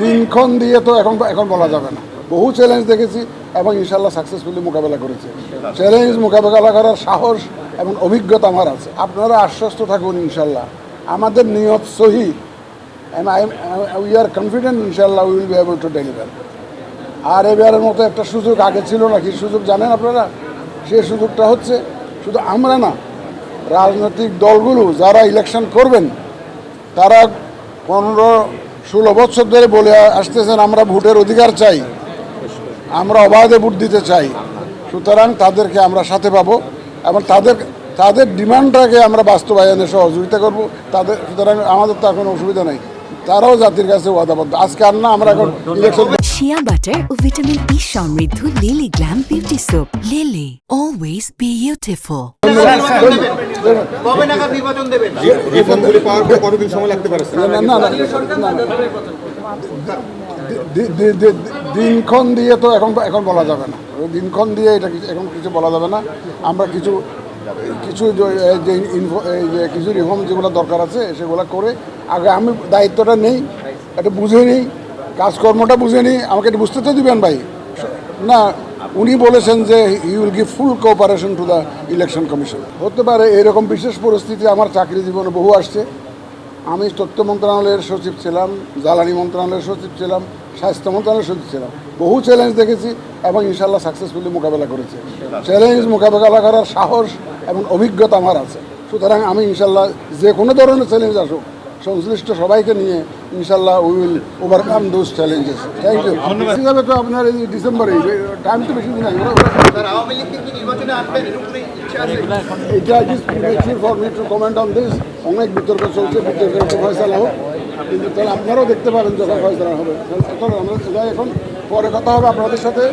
দিনক্ষণ দিয়ে তো এখন এখন বলা যাবে না। বহু চ্যালেঞ্জ দেখেছি এবং ইনশাল্লাহ সাকসেসফুলি মোকাবেলা করেছে। চ্যালেঞ্জ মোকাবেলা করার সাহস এবং অভিজ্ঞতা আমার আছে। আপনারা আশ্বস্ত থাকুন ইনশাল্লাহ আমাদের নিয়ত সহি। উই আর কনফিডেন্ট ইনশাল্লাহ will be able to deliver আর এবারের মতো একটা সুযোগ আগে ছিল না। কি সুযোগ জানেন আপনারা? সেই সুযোগটা হচ্ছে শুধু আমরা না রাজনৈতিক দলগুলো যারা ইলেকশন করবেন তারা পনেরো ষোলো বছর ধরে বলে আসতেছেন, আমরা ভোটের অধিকার চাই। আমরা অবাধে ভোট দিতে চাই। সুতরাং তাদেরকে আমরা সাথে পাবো এবং তাদের তাদের ডিমান্ডটাকে আমরা বাস্তবায়নে সহযোগিতা করব। তাদের, সুতরাং আমাদের তো আর কোনো অসুবিধা নেই। তারাও জাতির কাছে ওয়াদাবদ্ধ। আজকে আর না আমরা এখন ইলেকশন শিয়া বাটার ও ভিটামিন ই সমৃদ্ধ Lily glam beauty soap Lily always beautiful কবে নাগাদ নির্বাচন দেবেন? রিফর্মগুলি পাওয়ার পর কতদিন সময় লাগতে পারে না না দিনক্ষণ দিয়ে তো এখন এখন বলা যাবে না। দিনক্ষণ দিয়ে এটা এখন কিছু বলা যাবে না। আমরা কিছু কিছু যে- ইনফো- যে কিছু রিফর্ম যেগুলো দরকার আছে সেগুলো করে আগে আমি দায়িত্বটা নেই এটা বুঝে নিই কাজকর্মটা বুঝে নিই আমাকে এটা বুঝতে তো দিবেন ভাই। না উনি বলেছেন যে he will give full cooperation to the election commission হতে পারে এরকম বিশেষ পরিস্থিতি আমার চাকরি জীবনে বহু আসছে। আমি তথ্য মন্ত্রণালয়ের সচিব ছিলাম জ্বালানি মন্ত্রণালয়ের সচিব ছিলাম স্বাস্থ্য মন্ত্রণালয়ের সচিব ছিলাম। বহু চ্যালেঞ্জ দেখেছি এবং ইনশাল্লাহ সাকসেসফুলি মোকাবেলা করেছে। চ্যালেঞ্জ মোকাবেলা করার সাহস এবং অভিজ্ঞতা আমার আছে। সুতরাং আমি ইনশাল্লাহ যে কোনো ধরনের চ্যালেঞ্জ আসুক সংশ্লিষ্ট সবাইকে নিয়ে ইনশাল্লাহ will overcome those challenges thank you হিসাবে তো আপনার এই ডিসেম্বরে টাইম তো বেশি দিন এটা is for me to comment on this অনেক বিতর্ক চলছে বিতর্কের একটা ফয়সালা হোক। কিন্তু তাহলে আপনারাও দেখতে পাবেন যখন ফয়সালা হবে। আমরা এখন পরে কথা হবে আপনাদের সাথে।